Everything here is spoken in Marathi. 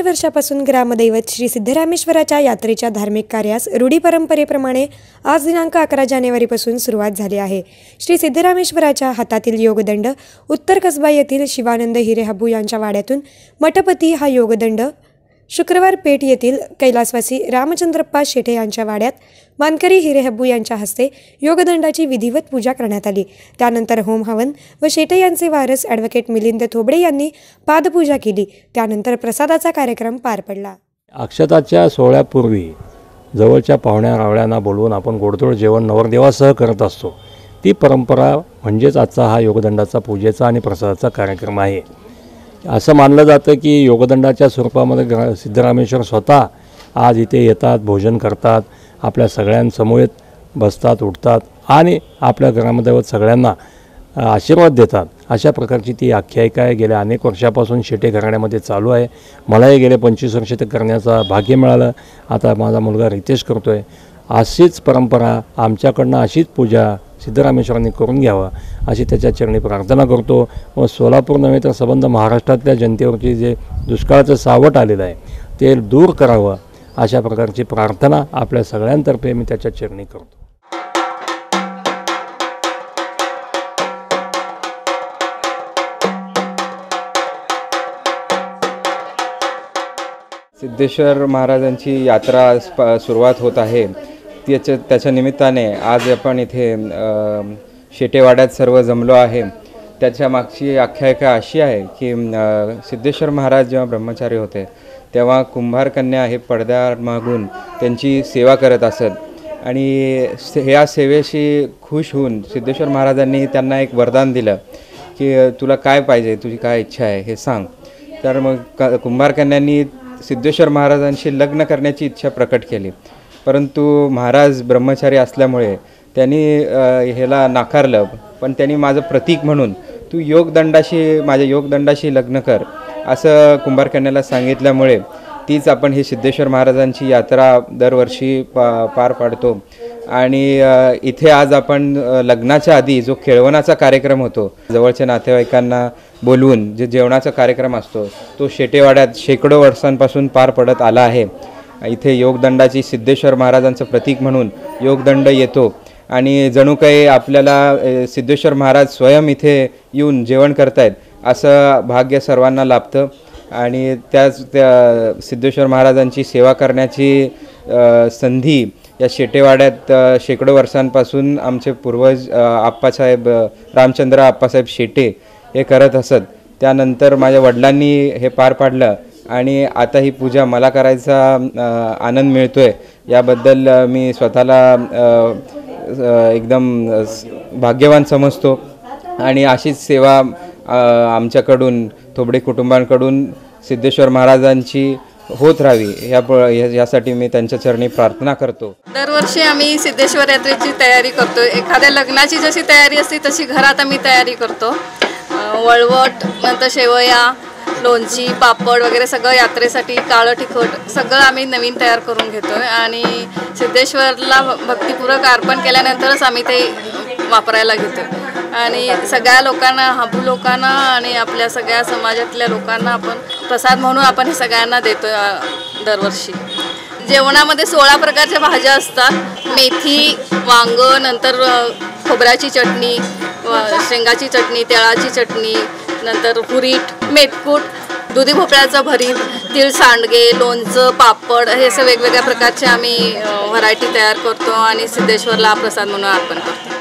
वर्षापासून ग्रामदैवत श्री सिद्धरामेश्वराच्या यात्रेच्या धार्मिक कार्यास रूढी परंपरेप्रमाणे आज दिनांक अकरा जानेवारीपासून सुरुवात झाली आहे. श्री सिद्धरामेश्वराच्या हातातील योगदंड उत्तर कसबा येथील शिवानंद हिरे हब्बू यांच्या वाड्यातून मठपती हा योगदंड शुक्रवार पेठ येथील कैलासवासी रामचंद्रप्पा शेठे यांच्या वाड्यात मानकरी हिरेहब्बू यांच्या हस्ते योगदंडाची विधिवत पूजा करण्यात आली. त्यानंतर होम हवन व शेटे यांचे वारस ॲडव्होकेट मिलिंद थोबडे यांनी पादपूजा केली. त्यानंतर प्रसादाचा कार्यक्रम पार पडला. अक्षताच्या सोहळ्यापूर्वी जवळच्या पाहुण्या रावळ्यांना बोलवून आपण गोडधोड जेवण नवरदेवासह करत असतो. ती परंपरा म्हणजेच आजचा हा योगदंडाचा पूजेचा आणि प्रसादाचा कार्यक्रम आहे. असं मानलं जातं की योगदंडाच्या स्वरूपामध्ये ग्रा सिद्धरामेश्वर स्वतः आज इथे येतात भोजन करतात आपल्या सगळ्यांसमोर बसतात उठतात आणि आपल्या घरामध्ये सगळ्यांना आशीर्वाद देतात. अशा प्रकारची ती आख्यायिका आहे. गेल्या अनेक वर्षापासून शेटे घराण्यामध्ये चालू आहे. मलाही गेले पंचवीस वर्ष ते करण्याचा भाग्य मिळालं. आता माझा मुलगा रितेश करतो आहे अशीच परंपरा आमच्याकडनं अशीच पूजा सिद्धरामेश्वरांनी करून घ्यावा अशी त्याच्या चरणी प्रार्थना करतो. व सोलापूर नव्हे तर संबंध महाराष्ट्रातल्या जनतेवरची जे दुष्काळाचं सावट आलेलं आहे ते दूर करावं अशा प्रकारची प्रार्थना आपल्या सगळ्यांतर्फे मी त्याच्या चरणी करतो. सिद्धेश्वर महाराजांची यात्रा सुरुवात होत आहे. त्याच्या त्याच्या निमित्ताने आज आपण इथे शेटेवाड्यात सर्व जमलो आहे. त्याच्या मागची आख्यायिका अशी आहे की सिद्धेश्वर महाराज जेव्हा ब्रह्मचारी होते तेव्हा कुंभार कन्या हे पडद्यामागून त्यांची सेवा करत असत. आणि से- या सेवेशी खुश होऊन सिद्धेश्वर महाराजांनी त्यांना एक वरदान दिलं की तुला काय पाहिजे? तुझी काय इच्छा आहे? हे सांग. तर मग क कुंभारकन्यांनी सिद्धेश्वर महाराजांशी लग्न करण्याची इच्छा प्रकट केली. परंतु महाराज ब्रह्मचारी असल्यामुळे त्यांनी ह्याला नाकारलं. पण त्यांनी माझं प्रतीक म्हणून तू योगदंडाशी माझ्या योगदंडाशी लग्न कर असं कुंभारकन्याला सांगितल्यामुळे तीच आपण ही सिद्धेश्वर महाराजांची यात्रा दरवर्षी पा पार पाडतो. आणि इथे आज आपण लग्नाच्या आधी जो खेळवणाचा कार्यक्रम होतो जवळच्या नातेवाईकांना बोलवून जे जेवणाचा कार्यक्रम असतो तो शेटेवाड्यात शेकडो वर्षांपासून पार पडत आला आहे. इथे योगदंडाची सिद्धेश्वर महाराजांचं प्रतीक म्हणून योगदंड येतो. आणि जणू काही आपल्याला सिद्धेश्वर महाराज स्वयं इथे येऊन जेवण करतायत असं भाग्य सर्वांना लाभतं. आणि त्याच त्या सिद्धेश्वर महाराजांची सेवा करण्याची संधी या शेटेवाड्यात शेकडो वर्षांपासून आमचे पूर्वज आप्पासाहेब रामचंद्र आप्पासाहेब शेटे हे करत असत. त्यानंतर माझ्या वडिलांनी हे पार पाडलं आणि आता ही पूजा मला करायचा आनंद मिळतो आहे याबद्दल मी स्वतःला एकदम भाग्यवान समजतो. आणि अशीच सेवा आमच्याकडून थोबडे कुटुंबांकडून सिद्धेश्वर महाराजांची होत राहावी. या यासाठी मी त्यांच्या चरणी प्रार्थना करतो. दरवर्षी आम्ही सिद्धेश्वर यात्रेची तयारी करतो एखाद्या लग्नाची जशी तयारी असते तशी घरात आम्ही तयारी करतो. वळवट नंतर शेवया लोणची पापड वगैरे सगळं यात्रेसाठी काळं तिखट सगळं आम्ही नवीन तयार करून घेतो आणि सिद्धेश्वरला भक्तीपूर्वक अर्पण केल्यानंतरच आम्ही ते वापरायला घेतो आणि सगळ्या लोकांना हाबू लोकांना आणि आपल्या सगळ्या समाजातल्या लोकांना आपण प्रसाद म्हणून आपण हे सगळ्यांना देतो दरवर्षी. जेवणामध्ये सोळा प्रकारच्या भाज्या असतात. मेथी वांग नंतर खोबऱ्याची चटणी शेंगाची चटणी तिळाची चटणी नंतर हुरीट मेटकूट दुधी भोपळ्याचं भरीत तीळ सांडगे लोणचं पापड हे असं वेगवेगळ्या प्रकारचे आम्ही व्हरायटी तयार करतो आणि सिद्धेश्वरला प्रसाद म्हणून अर्पण करतो.